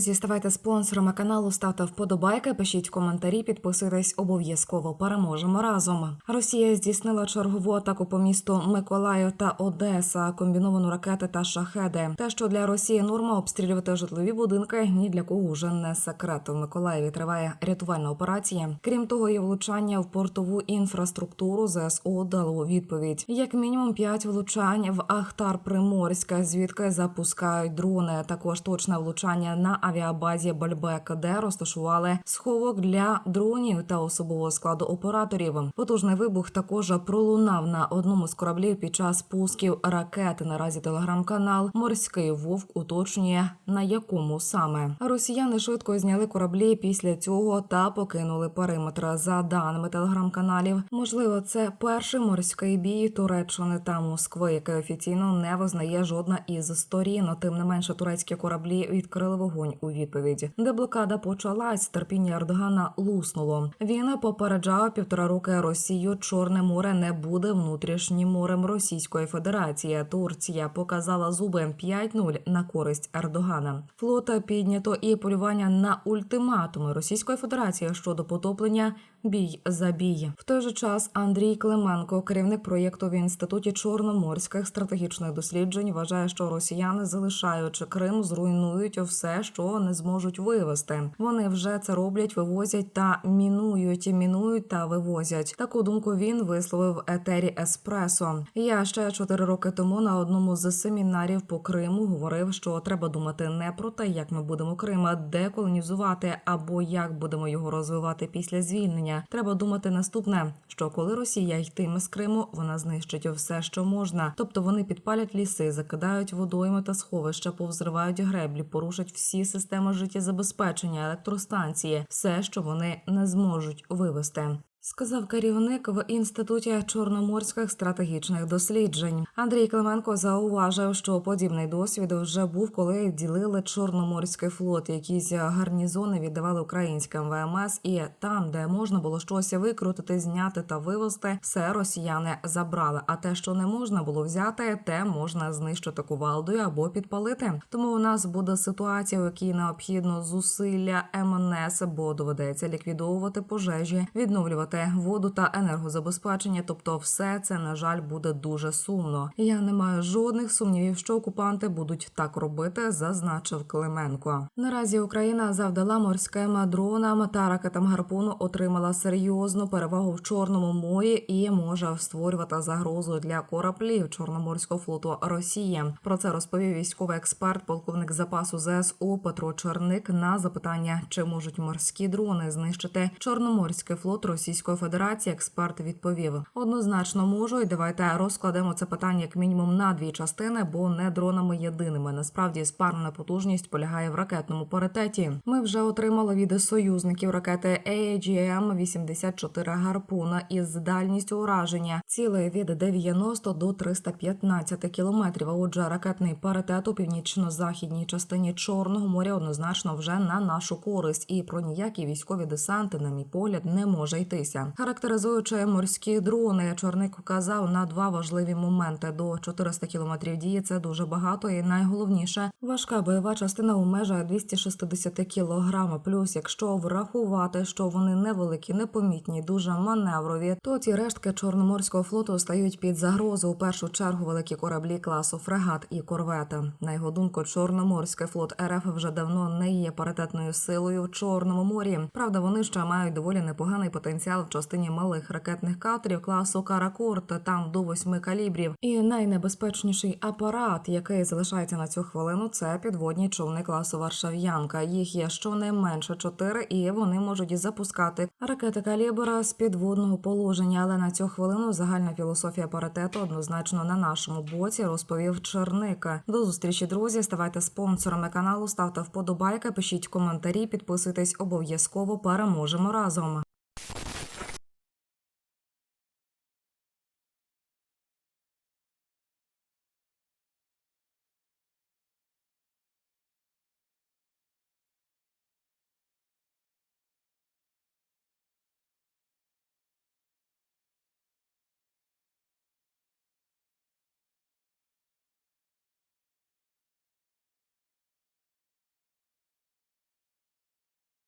Друзі, ставайте спонсорами каналу, ставте вподобайки, пишіть коментарі, підписуйтесь обов'язково. Переможемо разом. Росія здійснила чергову атаку по місту Миколаїв та Одеса, комбіновану ракети та шахеди. Те, що для Росії норма обстрілювати житлові будинки, ні для кого вже не секрет. У Миколаєві триває рятувальна операція. Крім того, є влучання в портову інфраструктуру. ЗСУ дало відповідь. Як мінімум п'ять влучань в Ахтар Приморська, звідки запускають дрони. Також точне влучання на авіабазі Бальбек, де розташували сховок для дронів та особового складу операторів. Потужний вибух також пролунав на одному з кораблів під час пусків ракети. Наразі телеграм-канал Морський Вовк уточнює на якому саме росіяни швидко зняли кораблі після цього та покинули периметр. За даними телеграм-каналів, можливо, це перший морський бій Туреччини та Москви, який офіційно не визнає жодна із сторін. Тим не менше, турецькі кораблі відкрили вогонь у відповідь. Де блокада почалась, терпіння Ердогана луснуло. Він попереджав півтора роки Росію. Чорне море не буде внутрішнім морем Російської Федерації. Турція показала зуби 5-0 на користь Ердогана. Флота піднято і полювання на ультиматуми Російської Федерації щодо потоплення. Бій за бій. В той же час Андрій Клименко, керівник проєкту в інституті чорноморських стратегічних досліджень, вважає, що росіяни, залишаючи Крим, зруйнують все, що не зможуть вивести. Вони вже це роблять, вивозять та мінують, мінують та вивозять. Таку думку він висловив етері Еспресо. Я ще чотири роки тому на одному з семінарів по Криму говорив, що треба думати не про те, як ми будемо Крим деколонізувати або як будемо його розвивати після звільнення. Треба думати наступне: що коли Росія йтиме з Криму, вона знищить все, що можна. Тобто вони підпалять ліси, закидають водойми та сховища, повзривають греблі, порушать всі системи життєзабезпечення, електростанції, все, що вони не зможуть вивести. Сказав керівник в інституті чорноморських стратегічних досліджень. Андрій Клименко зауважив, що подібний досвід вже був, коли ділили чорноморський флот. Якісь гарнізони віддавали українським ВМС, і там, де можна було щось викрутити, зняти та вивезти, все росіяни забрали. А те, що не можна було взяти, те можна знищити кувалдою або підпалити. Тому у нас буде ситуація, в якій необхідно зусилля МНС, бо доведеться ліквідовувати пожежі, відновлювати воду та енергозабезпечення. Тобто, все це на жаль буде дуже сумно. Я не маю жодних сумнівів, що окупанти будуть так робити, зазначив Клименко. Наразі Україна завдала морським дронам та ракетам гарпуну отримала серйозну перевагу в Чорному морі і може створювати загрозу для кораблів Чорноморського флоту Росії. Про це розповів військовий експерт, полковник запасу ЗСУ Петро Черник на запитання, чи можуть морські дрони знищити Чорноморський флот Російської Федерації. Експерт відповів: однозначно можу, і давайте розкладемо це питання як мінімум на дві частини, бо не дронами єдиними. Насправді спарна потужність полягає в ракетному паритеті. Ми вже отримали від союзників ракети AGM-84 гарпуна із дальністю ураження цілей від 90 до 315 кілометрів. А Отже, ракетний паритет у північно-західній частині Чорного моря однозначно вже на нашу користь, і про ніякі військові десанти, на мій погляд, не може йтися. Характеризуючи морські дрони, чорник вказав на два важливі моменти: до 400 кілометрів дії це дуже багато, і найголовніше важка бойова частина у межах 260 кілограма. Плюс, якщо врахувати, що вони невеликі, непомітні, дуже маневрові, то ці рештки чорноморського флоту стають під загрозу у першу чергу великі кораблі класу фрегат і корвети. На його думку, чорноморський флот РФ вже давно не є паритетною силою в Чорному морі. Правда, вони ще мають доволі непоганий потенціал в частині малих ракетних катерів класу Каракорт, там до восьми калібрів. І найнебезпечніший апарат, який залишається на цю хвилину, це підводні човни класу Варшав'янка. Їх є щонайменше чотири, і вони можуть запускати ракети калібра з підводного положення. Але на цю хвилину загальна філософія паритету однозначно на нашому боці, розповів Черника. До зустрічі, друзі. Ставайте спонсорами каналу, ставте вподобайки, пишіть коментарі, підписуйтесь обов'язково. Переможемо разом.